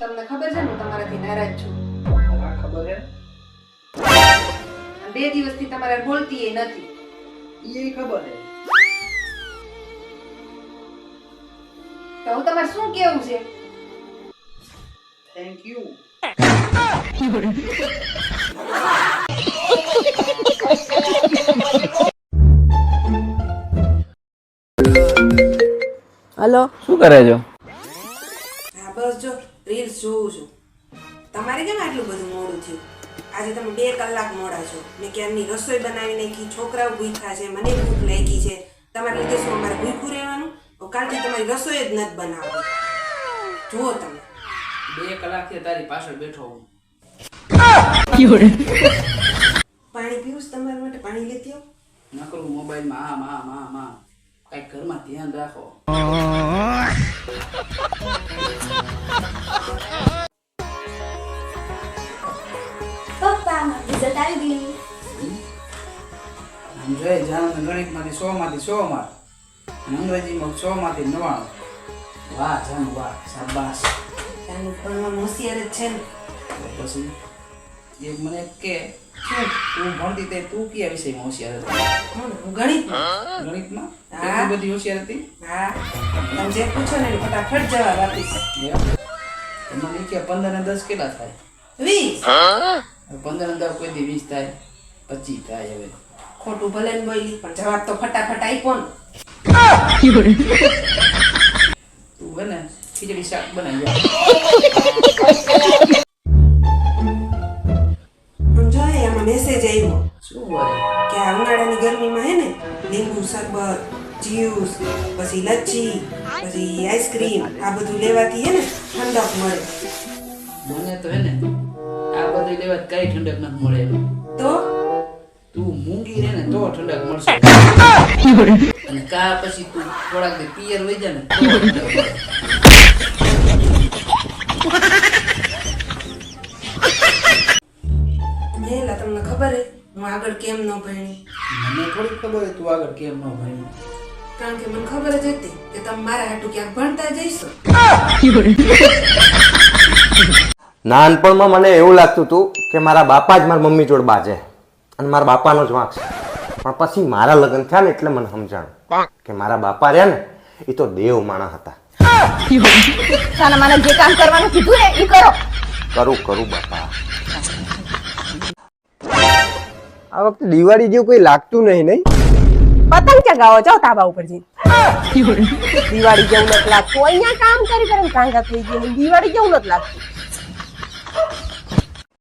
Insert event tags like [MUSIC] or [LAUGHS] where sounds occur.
તમને ખબર છે ને હું તમારાથી નારાજ છું. હા ખબર છે બે દિવસથી તમારે બોલતી એ નથી. એ ખબર છે. તો હું તમારે શું કેવું છે? Thank you hello. શું કરે છો? હા બસ જો. રીલ્સ જોઉં છું. તમારે કેમ આટલું બધું મોડું થયું? આજે તમે બે કલાક મોડા છો. મેં ક્યારની રસોઈ બનાવી નાખી છોકરાઓ ભૂખ્યા છે મને ભૂખ લાગી છે. તમારે લીધે શું અમારે ભૂખ્યું રહેવાનું? કારણ કે તમારી રસોઈ જ નથી બનાવવી જુઓ તમે. બે કલાકથી તારી પાછળ બેઠો હું. પાણી પીવું તમારા માટે? પાણી લેતી આવો. મોબાઈલ મોબાઈલમાં આ મા મા મા કંઈક ઘરમાં ધ્યાન રાખો. આમ જોઈએ જાણ ગણિતમાંથી સો માંથી સો માર્ક અંગ્રેજીમાં સો માંથી નવાણું વાહ જાન વાહ શાબાશ ત્યાંનું ભણવામાં હોશિયાર જ છે ને પછી એક મને કે શું તું ભણતી તે તું કયા વિષયમાં હોશિયાર હતી? ગણિત ગણિતમાં હા. બધી હોશિયાર હતી હા તમે જે પૂછો ને ફટાફટ જવાબ આપીશ મને કે પંદર ને દસ કેટલા થાય વીસ પંદર અંદર કોઈ દી વીસ થાય પચીસ થાય હવે. ખોટું ભલે ને બોલી પણ જવાબ તો ફટાફટ આપ્યો ને. તું બને ખીચડી શાક બનાવી મેસેજ આવ્યો શું બોલે કે આ ઉનાળાની ગરમીમાં હે ને લીંબુ શરબત જ્યુસ પછી લચ્છી પછી આઈસ્ક્રીમ આ બધું લેવાથી હે ને ઠંડક મળે. મને તો હે ને આ લેવા કઈ ઠંડક ન મળે તો તું મૂંગી રહે ને તો ઠંડક મળશે અને કા પછી તું થોડાક દે પિયર વહી જા ને. હેલા તમને ખબર હે હું આગળ કેમ ન ભણી મને થોડી ખબર હોય તું આગળ કેમ ન ભણી કારણ કે મને ખબર જ હતી કે તમે મારા હાટુ ક્યાંક ભણતા જઈશો નાનપણમાં મને એવું લાગતું હતું કે મારા બાપા જ મારા મમ્મી જોડે બાજે અને મારા બાપાનો જ વાંક છે. પણ પછી મારા લગ્ન થયા ને એટલે મને સમજાણું કે મારા બાપા રહ્યા ને એ તો દેવ માણા હતા. સાના જે કામ કરવાનું કીધું ને એ કરો. કરું કરું બાપા. આ વખતે દિવાળી જેવું કોઈ લાગતું નહીં નહીં? પતંગ ચગાવો જાઓ તાબા ઉપર જઈ [LAUGHS] દિવાળી જેવું નથી લાગતું. અહીંયા કામ કરી કરીને કાંગા થઈ ગયું. દિવાળી જેવું નથી લાગતું. Oh! [LAUGHS]